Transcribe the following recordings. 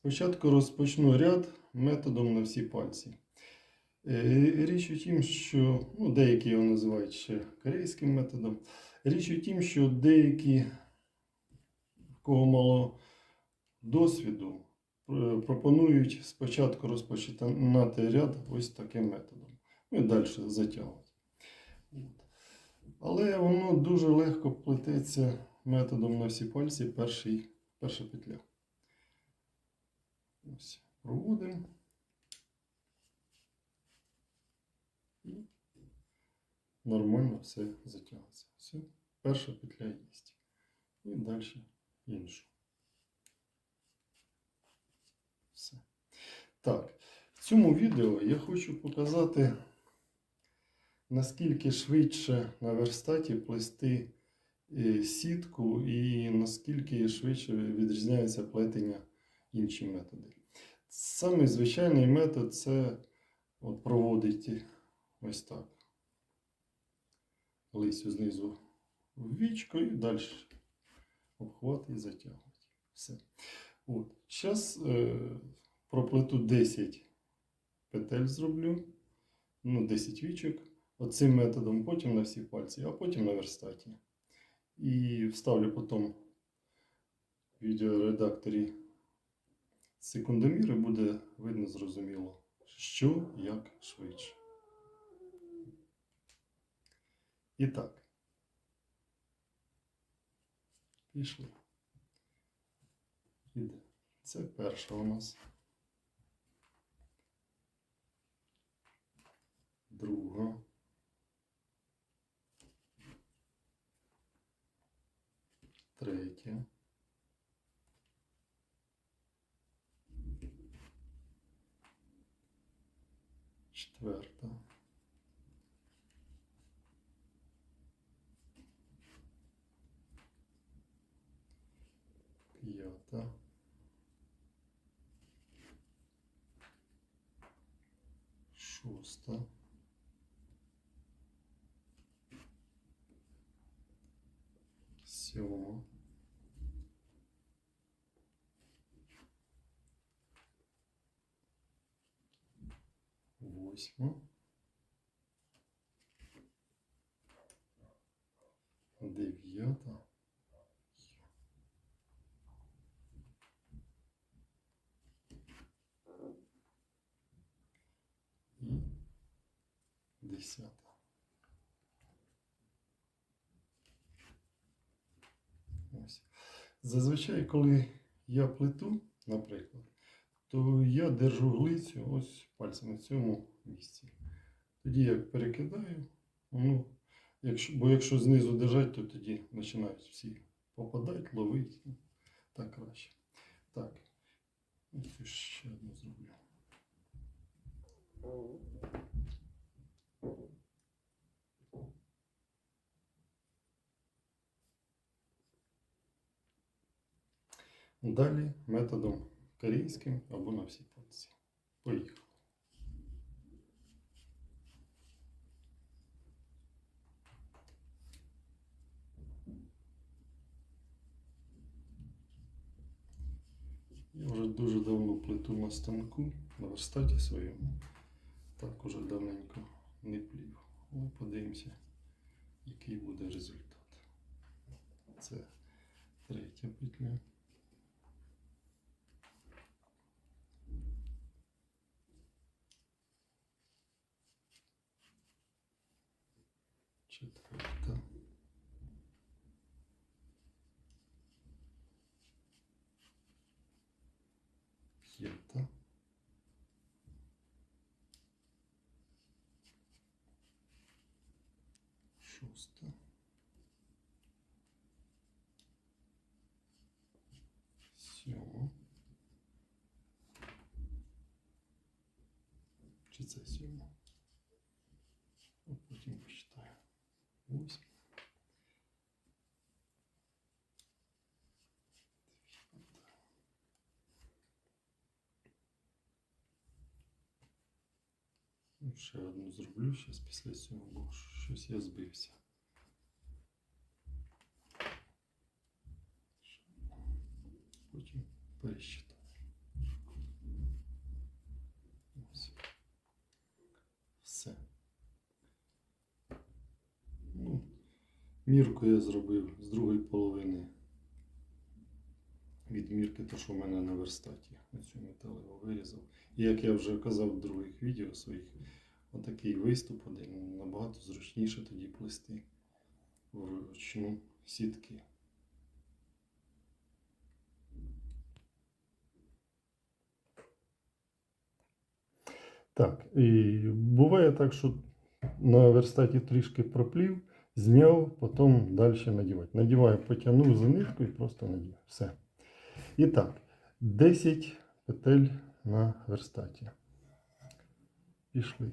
Спочатку розпочну ряд методом на всі пальці. Е, Річ у тім, що ну, деякі його називають ще корейським методом. Річ у тім, що деякі, кого мало досвіду, пропонують спочатку розпочинати ряд ось таким методом. Ну і далі затягувати. Але воно дуже легко плететься методом на всі пальці перший, перша петля. Ось, проводимо. І нормально все затягується. Все, перша петля є. І далі іншу. Все. Так, в цьому відео я хочу показати, наскільки швидше на верстаті плести е, сітку і наскільки швидше відрізняється плетення інші методи. Самий звичайний метод це от проводити ось так. Лисю знизу в вічко і далі обхват і затягувати. Все. От. Зараз е, проплету 10 петель зроблю, ну, 10 вічок. Оцим методом, потім на всі пальці, а потім на верстаті. І вставлю потім в відеоредакторі секундоміри буде видно зрозуміло, що як швидше. І так. Пішли. Іде. Це перша у нас. Друга. Третя. Четверта. П'ята. Шоста. Восьма. Дев'ята. І десята. Ось. Зазвичай, коли я плету, наприклад, то я держу глицю ось пальцем в цьому місці. Тоді як перекидаю, ну, якщо, бо якщо знизу держати, то тоді починають всі попадати, ловити. Ну, так краще. Так. Ось ще одну зроблю. Далі методом корейським або на всі пальці. Поїхали. Я вже дуже давно плету на станку, на верстаті своєму. Так уже давненько не плів. Ну, подивимося, який буде результат. Це третя петля. Четверта. П'ята. Шоста. ще одну зроблю зараз після цього, бо щось я збився. Потім пересчитаю. Ось. Все. Ну, Мірку я зробив з другої половини. Відмірки то що в мене на верстаті, оцю металеву вирізав. І як я вже казав в других відео своїх отакий виступ один набагато зручніше тоді плести вручну сітки. Так, і буває так, що на верстаті трішки проплів, зняв, потім далі надівати. Надіваю, потягнув за нитку і просто надів. Все. І так, 10 петель на верстаті. Пішли.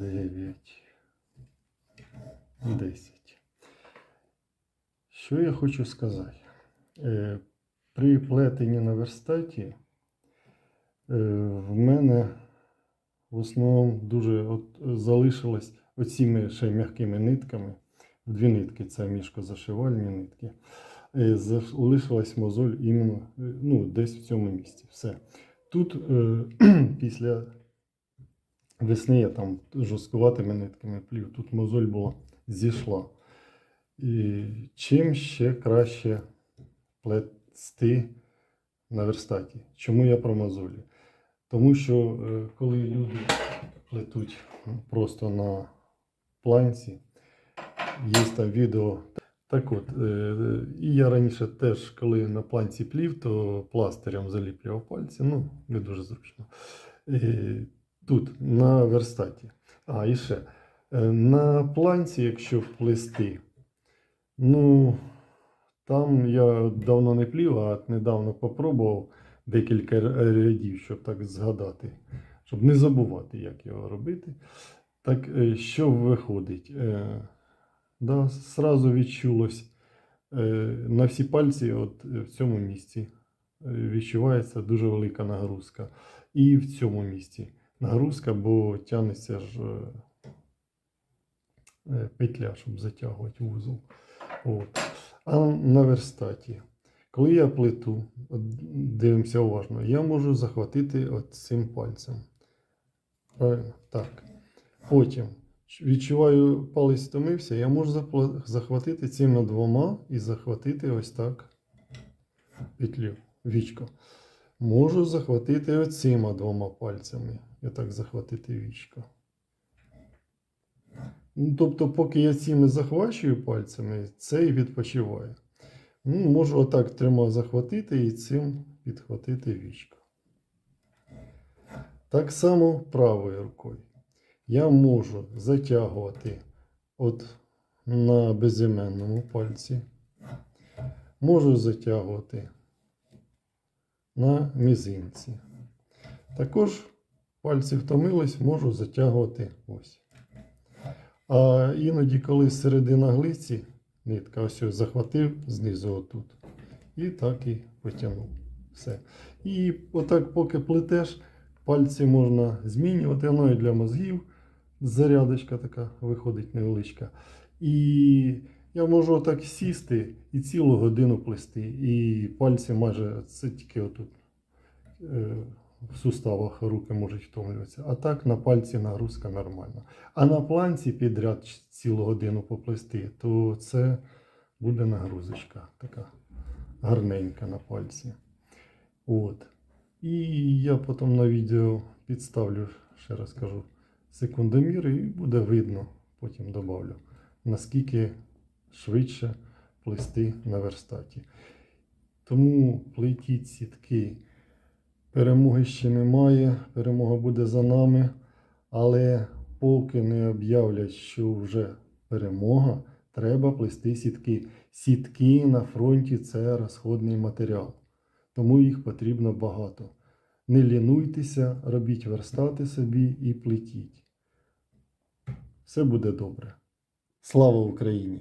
Дев'ять. Десять. Що я хочу сказати? Е, При плетенні на верстаті е, в мене в основному дуже от залишилось оціми ще м'якими нитками. Дві нитки це мішкозашивальні нитки. Е, Залишилась мозоль іменно ну, десь в цьому місці. Все. Тут після весни я там жорсткуватими нитками плів. Тут мозоль була зійшла. І чим ще краще плести на верстаті? Чому я про мозолі? Тому що е, коли люди плетуть просто на планці, є там відео. Так от, е, і я раніше теж, коли на планці плів, то пластирем заліплював пальці. Ну, не дуже зручно. Тут, на верстаті. А, і ще. Е, На планці, якщо плести, ну, там я давно не плів, а недавно попробував декілька рядів, щоб так згадати, щоб не забувати, як його робити. Так, е, що виходить? Е, Да, сразу відчулось на всі пальці, от в цьому місці відчувається дуже велика нагрузка. І в цьому місці нагрузка, бо тягнеться ж е, е, петля, щоб затягувати вузол. От. А на верстаті, коли я плиту, дивимося уважно, я можу захватити от цим пальцем. Правильно? Так. Потім відчуваю, палець стомився, я можу захватити цими двома і захватити ось так петлю, вічко. Можу захватити оцима двома пальцями. І так захватити вічко. Ну, тобто, поки я цими захвачую пальцями, цей відпочиває. Ну, можу отак трьома захватити і цим підхватити вічко. Так само правою рукою. Я можу затягувати от на безіменному пальці. Можу затягувати на мізинці. Також пальці втомились, можу затягувати ось. А іноді, коли середина глиці, нитка ось ось захватив знизу отут. І так і потягнув. Все. І отак, поки плетеш, пальці можна змінювати. Воно і для мозгів. Зарядочка така виходить невеличка. І я можу отак сісти і цілу годину плести. І пальці майже це тільки отут. В суставах руки можуть втомлюватися. А так на пальці нагрузка нормальна. А на планці підряд цілу годину поплести, то це буде нагрузочка така гарненька на пальці. От. І я потім на відео підставлю, ще раз кажу, секундомір і буде видно, потім добавлю, наскільки швидше плести на верстаті. Тому плетіть сітки. Перемоги ще немає, перемога буде за нами. Але поки не об'являть, що вже перемога, треба плести сітки. Сітки на фронті це розходний матеріал, тому їх потрібно багато. Не лінуйтеся, робіть верстати собі і плетіть. Все буде добре. Слава Україні!